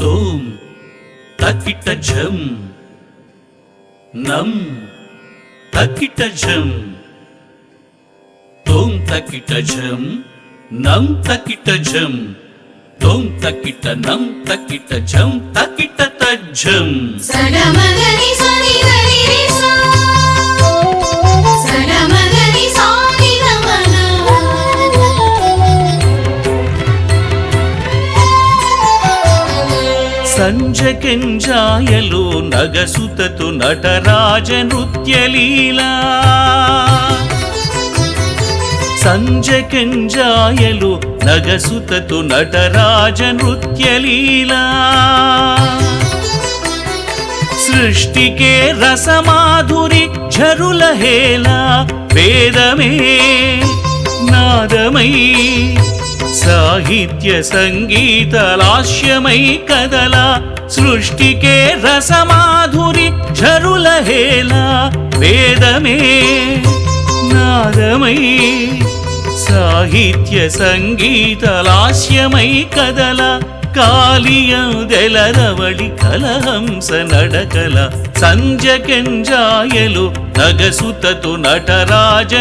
తోం తకిట ఝం నం తకిట ఝం తోం తకిట ఝం నం తకిట ఝం తోం తకిట నం సంజకెంజాయలో నగసుతతు నటరాజ నృత్యలీలా సంజకెంజాయలు నగసుతతు నటరాజ నృత్యలీలా సృష్టికే రసమాధురి ఝరుల హేలా వేదమే నాదమై సాహిత్య సంగీత లాస్యమై కదలా సృష్టికే రసమాధురి ఝరుల హేలా వేదమే నాదమై. సాహిత్య సంగీత లాస్యమై కదలా కాళియందెలరవళి కలహంస నడకల సంజకెంజాయలు నగసుతతు నటరాజ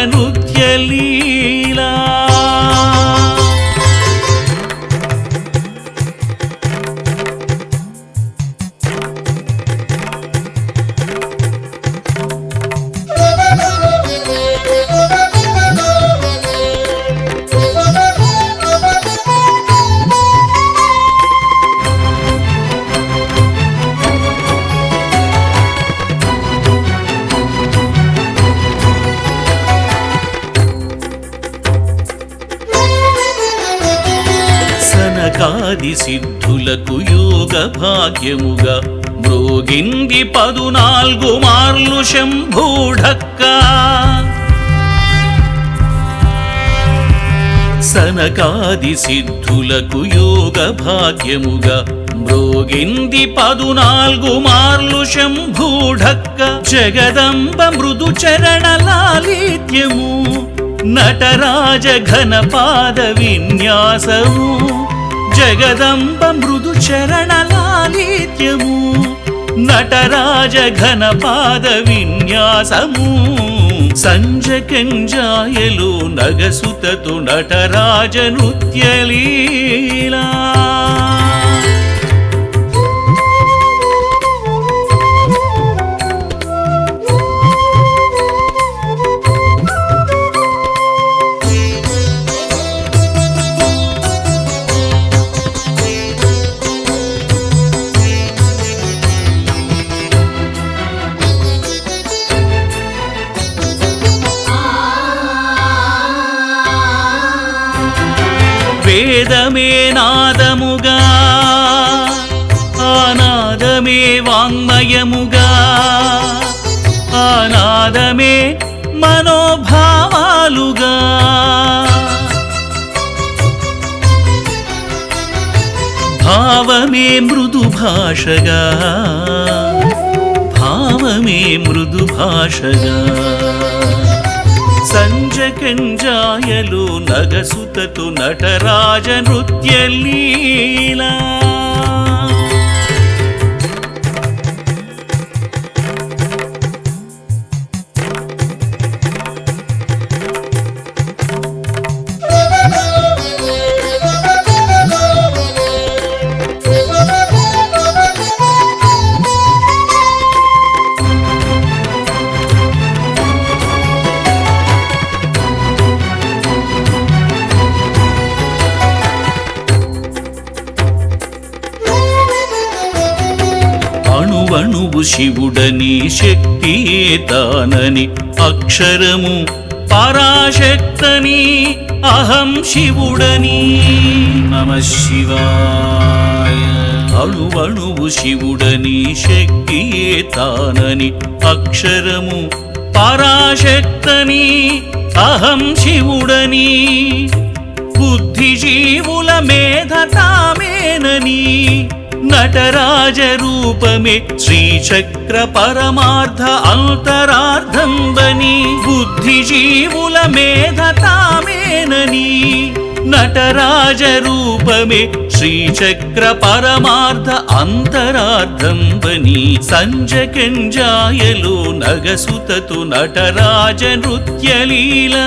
నృత్యలీలా సిద్ధులకు యోగ భాగ్యముగా. మ్రోగింది పదునాల్గు మార్లు శంభూఢక్క. సనకాది సిద్ధులకు యోగ భాగ్యముగా. మ్రోగింది పదునాల్గు మార్లు శంభూఢక్క. జగదంబ మృదు చరణలాలిత్యము నటరాజ ఘన పాద విన్యాసము. జగదంబ మృదు చరణలాలిత్యము నటరాజ ఘన పాద విన్యాసము. సంజకంజాయలు నగసుతతు నటరాజ నృత్యలీలా. వేదమే నాదముగా ఆనాదమే వాంగ్మయముగా ఆనాదమే మనోభావాలుగా. భావమే మృదు భాషగా భావమే మృదు భాషగా. సంజకంజాయలు నగసుతతు నటరాజ నృత్యలీలా. అణువణువు శివుడని శక్తియే తానని అక్షరము పరాశక్తని అహం శివుడని నమ శివాయ అణువణువు శివుడని శక్తియే తానని అక్షరము పరాశక్తని అహం శివుడని బుద్ధిజీవుల మేధ తామేనని నటరాజ రూపమే శ్రీచక్ర పరమార్థ అంతరార్థంబని బుద్ధిజీవుల మేధ తామేనని నటరాజ రూపమే శ్రీచక్ర పరమార్థ అంతరార్థంబని సంజకంజాయలు నగసుతతు నటరాజ నృత్యలీలా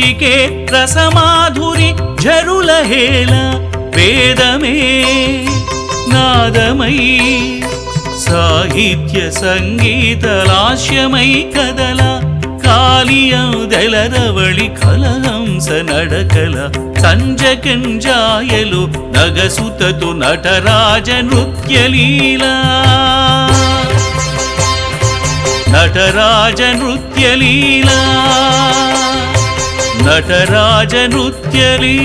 సృష్టికే రసమాధురి జరుల హేళ వేదమే నాదమై సాహిత్య సంగీత లాస్యమై కదల కాళియదెలరవళి కలహంస నడకల సంజకంజాయలు నగసుతతు నటరాజ నృత్యలీలా నటరాజ నృత్యలీలా నటరాజ నృత్యలీ